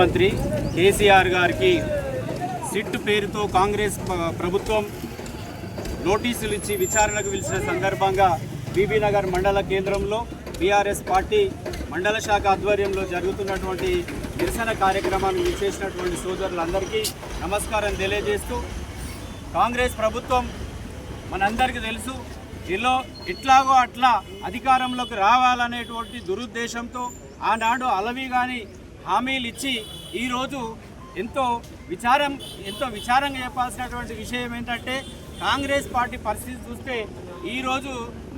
ముఖ్యమంత్రి కేసీఆర్ గారికి సిట్ పేరుతో కాంగ్రెస్ ప్రభుత్వం నోటీసులు ఇచ్చి విచారణకు పిలిచిన సందర్భంగా బీబీ నగర్ మండల కేంద్రంలో బీఆర్ఎస్ పార్టీ మండల శాఖ ఆధ్వర్యంలో జరుగుతున్నటువంటి నిరసన కార్యక్రమాన్ని విచ్చేసినటువంటి సోదరులందరికీ నమస్కారం తెలియజేస్తూ కాంగ్రెస్ ప్రభుత్వం మనందరికీ తెలుసు ఇలా ఎట్లాగో అట్లా అధికారంలోకి రావాలనేటువంటి దురుద్దేశంతో ఆనాడు అలవి కానీ హామీలు ఇచ్చి ఈరోజు ఎంతో విచారం ఎంతో విచారంగా చెప్పాల్సినటువంటి విషయం ఏంటంటే కాంగ్రెస్ పార్టీ పరిస్థితి చూస్తే ఈరోజు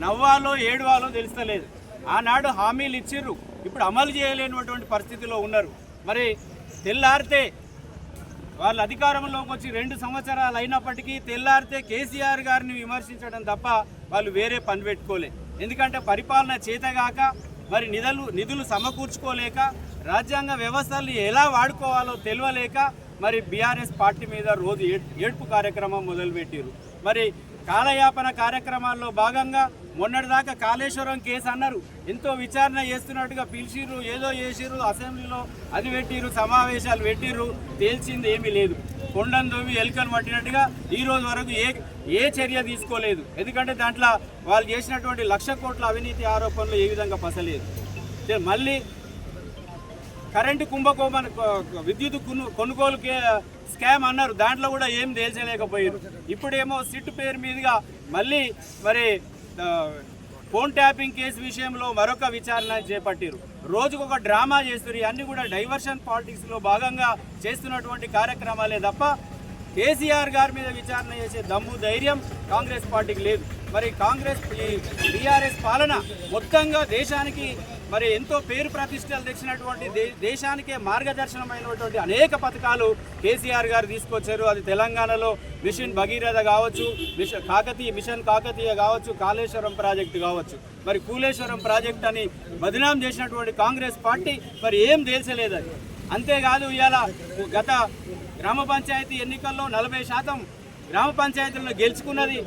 నవ్వాలో ఏడవాలో తెలుస్తలేదు. ఆనాడు హామీలు ఇచ్చిర్రు ఇప్పుడు అమలు చేయలేనటువంటి పరిస్థితిలో ఉన్నారు. మరి తెల్లారితే వాళ్ళు అధికారంలోకి వచ్చి రెండు సంవత్సరాలు అయినప్పటికీ తెల్లారితే కేసీఆర్ గారిని విమర్శించడం తప్ప వాళ్ళు వేరే పని పెట్టుకోలే. ఎందుకంటే పరిపాలన చేతగాక మరి నిధులు నిధులు సమకూర్చుకోలేక రాజ్యాంగ వ్యవస్థలు ఎలా వాడుకోవాలో తెలియలేక మరి బీఆర్ఎస్ పార్టీ మీద రోజు ఏడ్పు కార్యక్రమం మొదలుపెట్టారు మరి కాలయాపన కార్యక్రమాల్లో భాగంగా మొన్నటిదాకా కాళేశ్వరం కేసు అన్నారు. ఎంతో విచారణ చేస్తున్నట్టుగా పిలిచిర్రు ఏదో చేసిర్రు అసెంబ్లీలో అది పెట్టిర్రు సమావేశాలు పెట్టిర్రు తేల్చింది ఏమీ లేదు. కొండను దోవి ఎలుకను పట్టినట్టుగా ఈ రోజు వరకు ఏ ఏ చర్య తీసుకోలేదు. ఎందుకంటే దాంట్లో వాళ్ళు చేసినటువంటి లక్ష కోట్ల అవినీతి ఆరోపణలు ఏ విధంగా పసలేదు. మళ్ళీ కరెంటు కుంభకోణం విద్యుత్ కొను- కొనుగోలు కే- స్కామ్ అన్నారు. దాంట్లో కూడా ఏం తేల్చలేకపోయారు. ఇప్పుడేమో సిట్ పేరు మీదుగా మళ్ళీ మరి ఫోన్ ట్యాపింగ్ కేసు విషయంలో మరొక విచారణ చేపట్టారు. రోజుకు ఒక డ్రామా చేస్తారు అన్ని కూడా డైవర్షన్ పాలిటిక్స్లో భాగంగా చేస్తున్నటువంటి కార్యక్రమాలే తప్ప కేసీఆర్ గారి మీద విచారణ చేసే దమ్ము ధైర్యం కాంగ్రెస్ పార్టీకి లేదు. మరి కాంగ్రెస్ ఈ బీఆర్ఎస్ పాలన మొత్తంగా దేశానికి మరి ఎంతో పేరు ప్రతిష్టలు తెచ్చినటువంటి దేశానికే మార్గదర్శనమైనటువంటి అనేక పథకాలు కేసీఆర్ గారు తీసుకొచ్చారు. అది తెలంగాణలో మిషన్ భగీరథ కావచ్చు మిషన్ కాకతీయ మిషన్ కాకతీయ కావచ్చు కాళేశ్వరం ప్రాజెక్టు కావచ్చు. మరి కూలేశ్వరం ప్రాజెక్ట్ అని బదినాం చేసినటువంటి కాంగ్రెస్ పార్టీ మరి ఏం తేల్చలేదు అంతేకాదు ఇవాళ గత గ్రామ పంచాయతీ ఎన్నికల్లో నలభై శాతం గ్రామ పంచాయతీలను గెలుచుకున్నది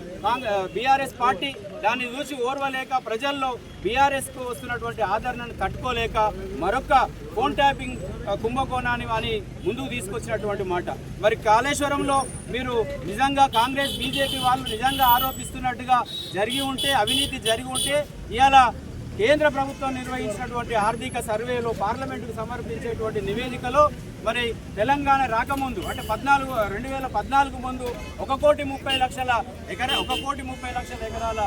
బీఆర్ఎస్ పార్టీ. దాన్ని చూసి ఓర్వలేక ప్రజల్లో బీఆర్ఎస్కు వస్తున్నటువంటి ఆదరణను తట్టుకోలేక మరొక ఫోన్ ట్యాపింగ్ కుంభకోణాన్ని అని ముందుకు తీసుకొచ్చినటువంటి మాట. మరి కాళేశ్వరంలో మీరు నిజంగా కాంగ్రెస్ బీజేపీ వాళ్ళు నిజంగా ఆరోపిస్తున్నట్టుగా జరిగి ఉంటే అవినీతి జరిగి ఉంటే ఇలా కేంద్ర ప్రభుత్వం నిర్వహించినటువంటి ఆర్థిక సర్వేలో పార్లమెంటుకు సమర్పించేటువంటి నివేదికలో మరి తెలంగాణ రాకముందు అంటే పద్నాలుగు రెండు వేల పద్నాలుగు ముందు ఒక కోటి ముప్పై లక్షల ఎకరా ఒక కోటి ముప్పై లక్షల ఎకరాల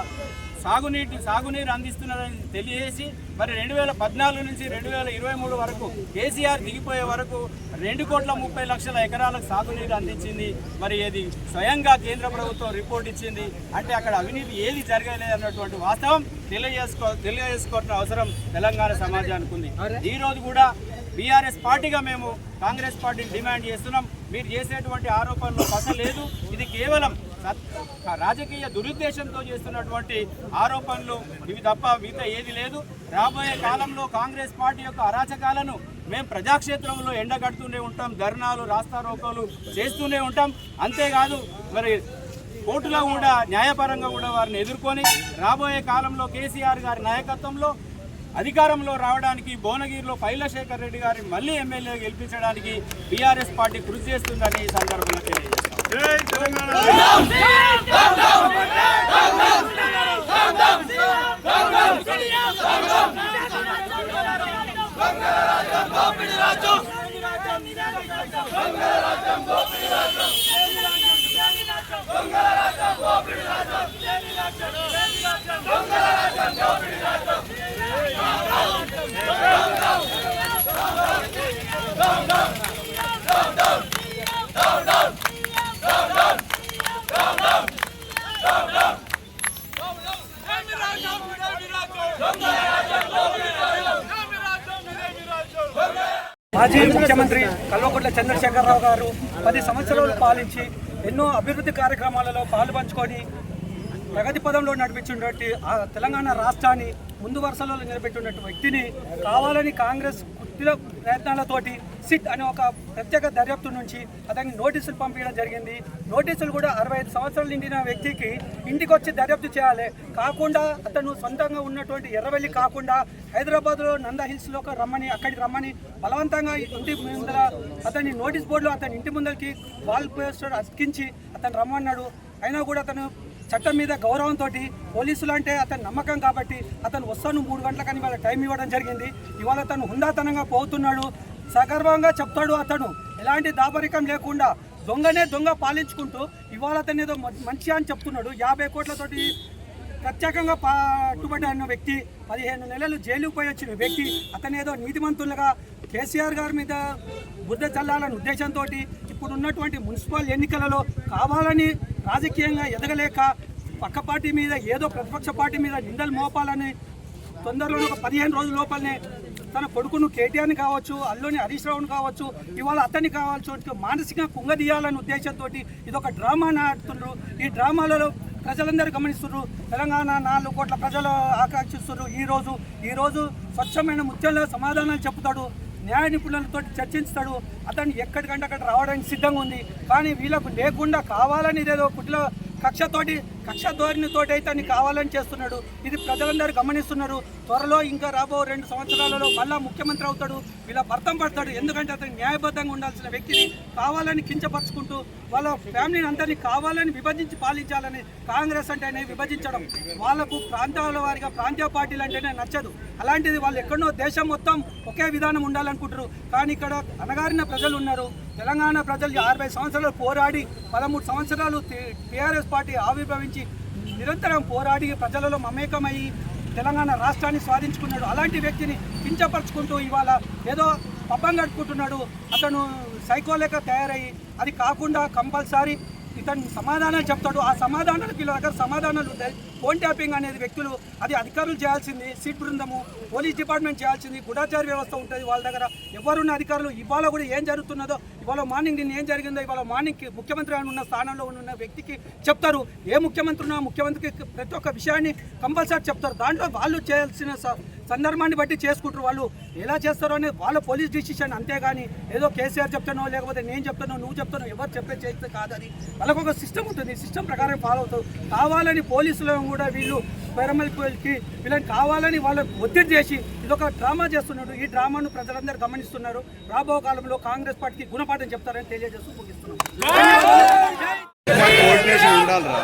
సాగునీటి సాగునీరు అందిస్తున్నదని తెలియజేసి మరి రెండు వేల పద్నాలుగు నుంచి రెండు వేల ఇరవై మూడు వరకు కేసీఆర్ దిగిపోయే వరకు రెండు కోట్ల ముప్పై లక్షల ఎకరాలకు సాగునీరు అందించింది. మరి ఇది స్వయంగా కేంద్ర ప్రభుత్వం రిపోర్ట్ ఇచ్చింది. అంటే అక్కడ అవినీతి ఏది జరగలేదు అన్నటువంటి వాస్తవం తెలియజేసుకో తెలియజేసుకోవాల్సిన అవసరం తెలంగాణ సమాజానికి ఉంది. ఈ రోజు కూడా బీఆర్ఎస్ పార్టీగా మేము కాంగ్రెస్ పార్టీని డిమాండ్ చేస్తున్నాం. మీరు చేసేటువంటి ఆరోపణలు పసలేదు ఇది కేవలం సత్- రాజకీయ దురుద్దేశంతో చేస్తున్నటువంటి ఆరోపణలు. ఇవి తప్ప మిగతా ఏది లేదు. రాబోయే కాలంలో కాంగ్రెస్ పార్టీ యొక్క అరాచకాలను మేము ప్రజాక్షేత్రంలో ఎండగడుతూనే ఉంటాం. ధర్నాలు రాస్తారోకోలు చేస్తూనే ఉంటాం. అంతేకాదు మరి కోర్టులో కూడా న్యాయపరంగా కూడా వారిని ఎదుర్కొని రాబోయే కాలంలో కేసీఆర్ గారి నాయకత్వంలో అధికారంలో రావడానికి భువనగిరిలో పైలశేఖర్ రెడ్డి గారిని మళ్ళీ ఎమ్మెల్యే గెలిపించడానికి బీఆర్ఎస్ పార్టీ కృషి చేస్తుందని ఈ సందర్భంగా తెలియజేస్తాం మాజీ ముఖ్యమంత్రి కల్వకుంట్ల చంద్రశేఖరరావు గారు పది సంవత్సరాలు పాలించి ఎన్నో అభివృద్ధి కార్యక్రమాలలో పాలు పంచుకొని ప్రగతి పదంలో నడిపించినటువంటి ఆ తెలంగాణ రాష్ట్రాన్ని ముందు వరుసలో నిలబెట్టినటువంటి వ్యక్తిని కావాలని కాంగ్రెస్ కుట్టిన ప్రయత్నాలతోటి సిట్ అనే ఒక ప్రత్యేక దర్యాప్తు నుంచి అతనికి నోటీసులు పంపించడం జరిగింది. నోటీసులు కూడా అరవై ఐదు సంవత్సరాలు నిండిన వ్యక్తికి ఇంటికి వచ్చి దర్యాప్తు చేయాలి. కాకుండా అతను సొంతంగా ఉన్నటువంటి ఎర్రవెల్లి కాకుండా హైదరాబాద్లో నంద హిల్స్లోకి రమ్మని అక్కడికి రమ్మని బలవంతంగా ఇంటి ముందర అతని నోటీస్ బోర్డులో అతని ఇంటి ముందరికి వాల్ పోస్టర్ అతికించి అతను రమ్మన్నాడు. అయినా కూడా అతను చట్టం మీద గౌరవంతో పోలీసులు అంటే అతని నమ్మకం కాబట్టి అతను వస్తాను మూడు గంటలకని వాళ్ళ టైం ఇవ్వడం జరిగింది. ఇవాళ అతను హుందాతనంగా పోతున్నాడు. సగర్వంగా చెప్తాడు అతను. ఎలాంటి దాపరికం లేకుండా దొంగనే దొంగ పాలించుకుంటూ ఇవాళ అతను ఏదో మ- మంచి అని చెప్తున్నాడు. యాభై కోట్లతోటి ప్రత్యేకంగా పట్టుబడిన వ్యక్తి. పదిహేను నెలలు జైలుకు పోయి వచ్చిన వ్యక్తి అతను ఏదో నీతిమంతులుగా కేసీఆర్ గారి మీద బుద్ధ చల్లాలనే ఉద్దేశంతో ఇప్పుడున్నటువంటి మున్సిపల్ ఎన్నికలలో కావాలని రాజకీయంగా ఎదగలేక పక్క పార్టీ మీద ఏదో ప్రతిపక్ష పార్టీ మీద నిందలు మోపాలని తొందరలో ఒక పదిహేను రోజుల లోపలనే తన కొడుకును కేటీఆర్ని కావచ్చు అల్లుని హరీష్ రావుని కావచ్చు ఇవాళ అతన్ని కావచ్చు మానసికంగా కుంగదీయాలనే ఉద్దేశంతో ఇది ఒక డ్రామా ఆడుతుండ్రు ఈ డ్రామాలలో ప్రజలందరూ గమనిస్తున్నారు. తెలంగాణ నాలుగు కోట్ల ప్రజలు ఆకాంక్షిస్తున్నారు. ఈ రోజు ఈ రోజు స్వచ్ఛమైన ముత్యంలో సమాధానాలు చెప్తాడు న్యాయ నిపుణులతో చర్చిస్తాడు అతను ఎక్కడికంటే అక్కడ రావడానికి సిద్ధంగా ఉంది. కానీ వీళ్ళకు లేకుండా కావాలని ఇదేదో కుట్ల కక్షతోటి కక్ష ధోరణితోటి అయితే అన్ని కావాలని చేస్తున్నాడు. ఇది ప్రజలందరూ గమనిస్తున్నారు. త్వరలో ఇంకా రాబో రెండు సంవత్సరాలలో మళ్ళా ముఖ్యమంత్రి అవుతాడు. వీళ్ళ భర్తం పడతాడు. ఎందుకంటే అతను న్యాయబద్ధంగా ఉండాల్సిన వ్యక్తిని కావాలని కించపరుచుకుంటూ వాళ్ళ ఫ్యామిలీని అందరినీ కావాలని విభజించి పాలించాలని కాంగ్రెస్ అంటేనే విభజించడం. వాళ్ళకు ప్రాంతాల వారిగా ప్రాంతీయ పార్టీలు అంటేనే నచ్చదు. అలాంటిది వాళ్ళు ఎక్కడో దేశం మొత్తం ఒకే విధానం ఉండాలనుకుంటారు కానీ ఇక్కడ అనగారిన ప్రజలు ఉన్నారు. తెలంగాణ ప్రజలు అరవై సంవత్సరాలు పోరాడి పదమూడు సంవత్సరాలు టీఆర్ఎస్ పార్టీ ఆవిర్భవించి నిరంతరం పోరాడి ప్రజలలో మమేకమయ్యి తెలంగాణ రాష్ట్రాన్ని స్వాధించుకున్నాడు. అలాంటి వ్యక్తిని కించపరుచుకుంటూ ఇవాళ ఏదో పబ్బం కట్టుకుంటున్నాడు. అతను సైకోలేక తయారయ్యి అది కాకుండా కంపల్సరీ ఇతను సమాధానాలు చెప్తాడు. ఆ సమాధానాలకు వీళ్ళ దగ్గర సమాధానాలు ఉంటాయి. ఫోన్ ట్యాపింగ్ అనేది వ్యక్తులు అది అధికారులు చేయాల్సింది సీట్ బృందము పోలీస్ డిపార్ట్మెంట్ చేయాల్సింది గుడాచార వ్యవస్థ ఉంటుంది వాళ్ళ దగ్గర. ఎవరున్న అధికారులు ఇవాళ కూడా ఏం జరుగుతున్నదో ఇవాళ మార్నింగ్ నిన్న ఏం జరిగిందో ఇవాళ మార్నింగ్ ముఖ్యమంత్రి అని ఉన్న స్థానంలో ఉన్న వ్యక్తికి చెప్తారు. ఏ ముఖ్యమంత్రి ఉన్నా ముఖ్యమంత్రికి ప్రతి ఒక్క విషయాన్ని కంపల్సరీ చెప్తారు. దాంట్లో వాళ్ళు చేయాల్సిన స- సందర్భాన్ని బట్టి చేసుకుంటారు వాళ్ళు. ఎలా చేస్తారో అనేది వాళ్ళ పోలీస్ డిసిషన్ అంతేగాని ఏదో కేసీఆర్ చెప్తానో లేకపోతే నేను చెప్తానో నువ్వు చెప్తానో ఎవరు చెప్పే చేస్తే కాదని వాళ్ళకు ఒక సిస్టమ్ ఉంటుంది. సిస్టమ్ ప్రకారం ఫాలో అవుతారు. కావాలని పోలీసులను కూడా వీళ్ళు పేరమల్కి వీళ్ళని కావాలని వాళ్ళ ఒత్తిడి చేసి ఇదొక డ్రామా చేస్తున్నాడు ఈ డ్రామాను ప్రజలందరూ గమనిస్తున్నారు రాబో కాలంలో కాంగ్రెస్ పార్టీకి గుణపాఠం చెప్తారని తెలియజేస్తూ ముగిస్తున్నాం కోఆర్డినేషన్ ఉండాలిరా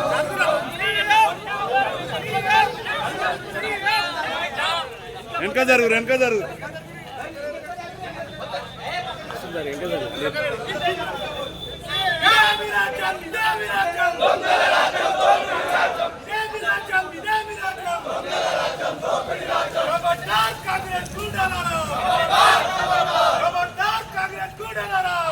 వెనక జరుగు వెనక జరుగు కాంగ్రెస్ గుండాలారా ఖబర్దార్ కాంగ్రెస్ గుండాలారా